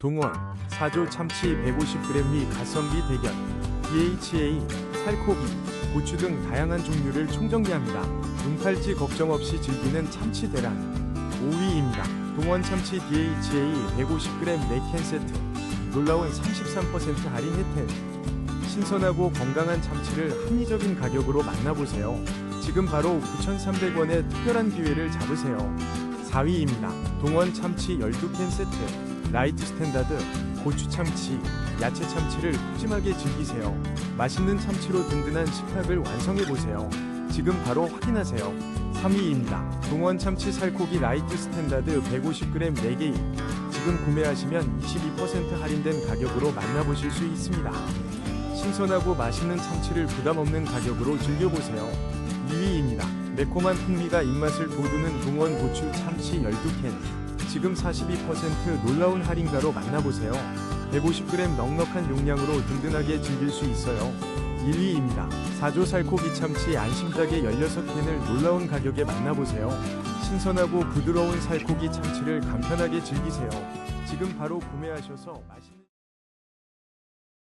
동원, 사조 참치 150g 미 가성비 대결, DHA, 살코기, 고추 등 다양한 종류를 총정리합니다. 눈팔찌 걱정 없이 즐기는 참치 대란. 5위입니다. 동원 참치 DHA 150g 4캔 세트. 놀라운 33% 할인 혜택. 신선하고 건강한 참치를 합리적인 가격으로 만나보세요. 지금 바로 9,300원의 특별한 기회를 잡으세요. 4위입니다. 동원 참치 12캔 세트. 라이트 스탠다드, 고추 참치, 야채 참치를 푸짐하게 즐기세요. 맛있는 참치로 든든한 식탁을 완성해 보세요. 지금 바로 확인하세요. 3위입니다. 동원 참치 살코기 라이트 스탠다드 150g 4개. 지금 구매하시면 22% 할인된 가격으로 만나보실 수 있습니다. 신선하고 맛있는 참치를 부담 없는 가격으로 즐겨보세요. 2위입니다. 매콤한 풍미가 입맛을 돋우는 동원 고추 참치 12캔. 지금 42% 놀라운 할인가로 만나보세요. 150g 넉넉한 용량으로 든든하게 즐길 수 있어요. 1위입니다. 사조 살코기 참치 안심닭의 16캔을 놀라운 가격에 만나보세요. 신선하고 부드러운 살코기 참치를 간편하게 즐기세요. 지금 바로 구매하셔서 맛있는